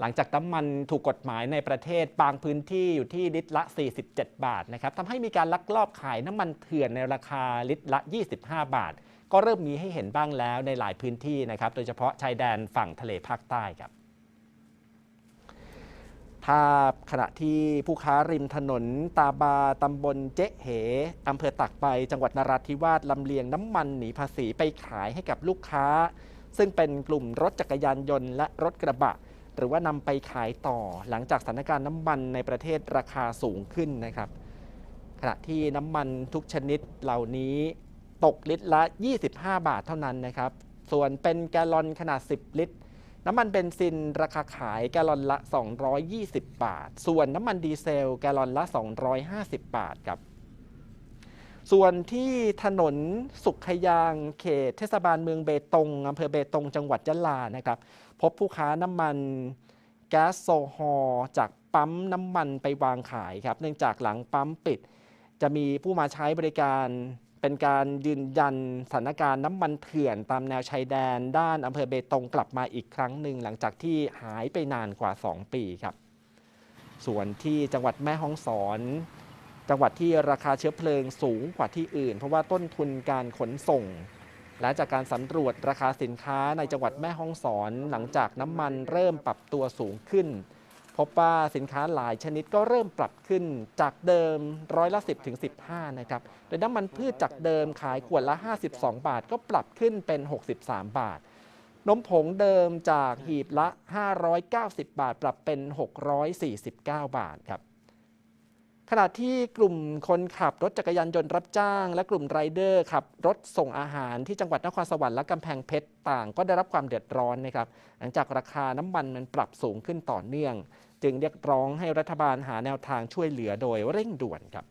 หลังจากน้ำมันถูกกฎหมายในประเทศ บางพื้นที่อยู่ที่ลิตรละ 47 บาทนะครับทำให้มีการลักลอบขายน้ำมันเถื่อนในราคาลิตรละ 25 บาท ก็เริ่มมีให้เห็นบ้างแล้วในหลายพื้นที่นะครับ โดยเฉพาะชายแดนฝั่งทะเลภาคใต้ครับภาพขณะที่ผู้ค้าริมถนนตาบาตำบลเจ๊เหอำเภอตักใบจังหวัดนราธิวาสลำเลียงน้ำมันหนีภาษีไปขายให้กับลูกค้า ซึ่งเป็นกลุ่มรถจักรยานยนต์และรถกระบะ หรือว่านำไปขายต่อหลังจากสถานการณ์น้ำมันในประเทศราคาสูงขึ้นนะครับ ขณะที่น้ำมันทุกชนิดเหล่านี้ตกลิตรละ 25 บาทเท่านั้นนะครับ ส่วนเป็นแกลลอนขนาด 10 ลิตร น้ำมันเบนซินราคาขายแกลลอนละ 220 บาท ส่วนน้ำมันดีเซลแกลลอนละ 250 บาทครับ ส่วนที่ถนนสุขยางเขตเทศบาลเมืองเบตงอำเภอเบตงจังหวัดยะลานะครับ พบผู้ค้าน้ำมันแก๊สโซฮอลจากปั๊มน้ำมันไปวางขายครับ เนื่องจากหลังปั๊มปิด จะมีผู้มาใช้บริการเป็นการยืนยันสถานการณ์น้ำมันเถื่อนตามแนวชายแดน ด้านอำเภอเบตงกลับมาอีกครั้งหนึ่งหลังจากที่หายไปนานกว่า 2 ปีครับ ส่วนที่จังหวัดแม่ฮ่องสอน จังหวัดที่ราคาเชื้อเพลิงสูงกว่าที่อื่น เพราะว่าต้นทุนการขนส่ง และจากการสำรวจราคาสินค้าในจังหวัดแม่ฮ่องสอน หลังจากน้ำมันเริ่มปรับตัวสูงขึ้น พบว่าสินค้าหลายชนิดก็เริ่มปรับขึ้นจากเดิมร้อยละ 10ถึง15 นะครับ โดยน้ำมันพืชจากเดิมขายขวดละ 52 บาท ก็ปรับขึ้นเป็น 63 บาทนมผงเดิมจากหีบละ 590 บาท ปรับเป็น 649 บาทครับ ขณะที่กลุ่มคนขับรถจักรยานยนต์รับจ้าง และกลุ่มไรเดอร์ขับรถส่งอาหารที่จังหวัดนครสวรรค์และกำแพงเพชรต่างก็ได้รับความเดือดร้อนนะครับหลังจากราคาน้ำมันมันปรับสูงขึ้นต่อเนื่อง จึงเรียกร้องให้รัฐบาลหาแนวทางช่วยเหลือโดยเร่งด่วนครับ